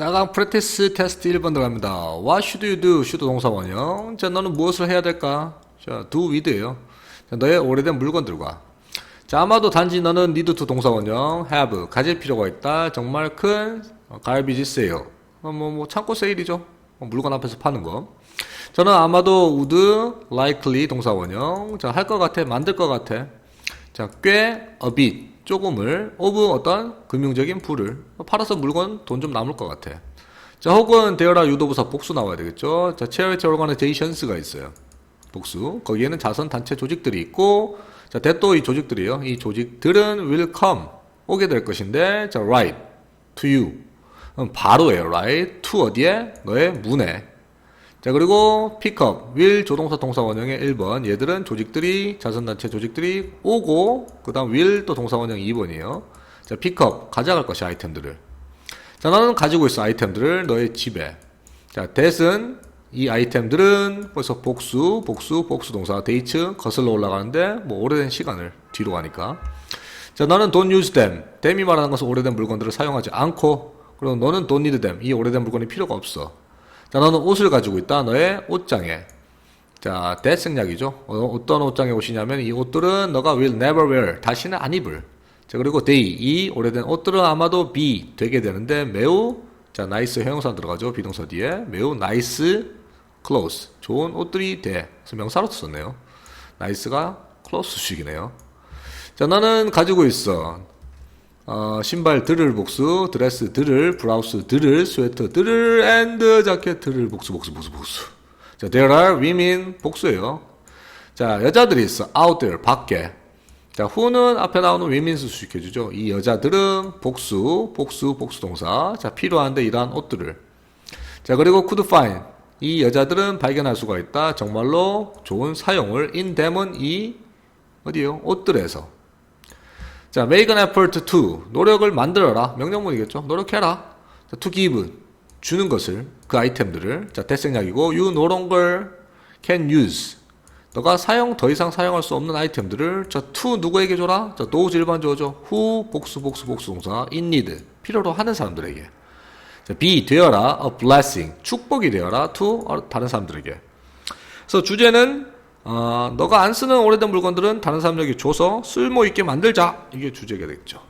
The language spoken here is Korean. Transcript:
4강 프랙티스 테스트 1번 들어갑니다. What should you do? should 동사 원형. 자, 너는 무엇을 해야 될까? 자, do with예요. 자, 너의 오래된 물건들과. 자, 아마도 단지 너는 need to 동사 원형, have, 가질 필요가 있다. 정말 큰 세일. 어, 뭐, 뭐, 창고 세일이죠. 어, 물건 앞에서 파는 거. 저는 아마도 would, likely 동사 원형. 자, 할 것 같아, 만들 것 같아. 자, 꽤 a bit 조금을 of 어떤 금융적인 부를 팔아서 물건 돈 좀 남을 것 같아. 자, 혹은 are 유도부사 복수 나와야 되겠죠. 자, charity organisations가 있어요. 복수. 거기에는 자선 단체 조직들이 있고 자, 대또 이 조직들이요. 이 조직들은 will come 오게 될 것인데 자, write to you. 그럼 바로예요. write to 어디에? 너의 문에. 자, 그리고 픽업, will 조동사 동사 원형의 1번. 얘들은 조직들이, 자선단체 조직들이 오고, 그 다음 will 또 동사 원형 2번이에요. 자, 픽업, 가져갈 것이 아이템들을. 자, 너는 가지고 있어, 아이템들을 너의 집에. 자, that은 이 아이템들은 벌써 복수, 복수, 복수 동사, 데이츠, 거슬러 올라가는데, 뭐, 오래된 시간을 뒤로 가니까. 자, 너는 don't use them. them이 말하는 것은 오래된 물건들을 사용하지 않고, 그리고 너는 don't need them. 이 오래된 물건이 필요가 없어. 자, 너는 옷을 가지고 있다. 너의 옷장에. 자, 생략이죠. 어, 떤 옷장에 옷이냐면 이 옷들은 너가 will never wear. 다시는 안 입을. 자, 그리고 they. 이 오래된 옷들은 아마도 be. 되게 되는데 매우 자, nice 형용사 들어가죠. 비동사 뒤에. 매우 nice clothes. 좋은 옷들이 돼. 그래서 명사로 썼네요. nice가 close 수식이네요. 자, 너는 가지고 있어. 어, 신발 들을 복수, 드레스 들을, 브라우스 들을, 스웨터 들을, 앤드 자켓 들을 복수, 복수, 복수, 복수. 자, there are women 복수예요. 자, 여자들이 있어. out there, 밖에. 자, who는 앞에 나오는 women's 수식해주죠. 이 여자들은 복수, 복수, 복수 동사. 자, 필요한데 이러한 옷들을. 자, 그리고 could find. 이 여자들은 발견할 수가 있다. 정말로 좋은 사용을 in them은 이, 어디요? 옷들에서. 자, make an effort to 노력을 만들어라. 명령문이겠죠. 노력해라. 자, to give 주는 것을 그 아이템들을. 자 대생략이고 you no longer can use. 너가 사용 더 이상 사용할 수 없는 아이템들을 자 to 누구에게 줘라? 자 those 일반 주어죠. who 복수 복수 복수 동사 in need. 필요로 하는 사람들에게. 자 be 되어라. a blessing. 축복이 되어라. to 다른 사람들에게. 그래서 주제는 어, 너가 안 쓰는 오래된 물건들은 다른 사람에게 줘서 쓸모 있게 만들자. 이게 주제가 되겠죠.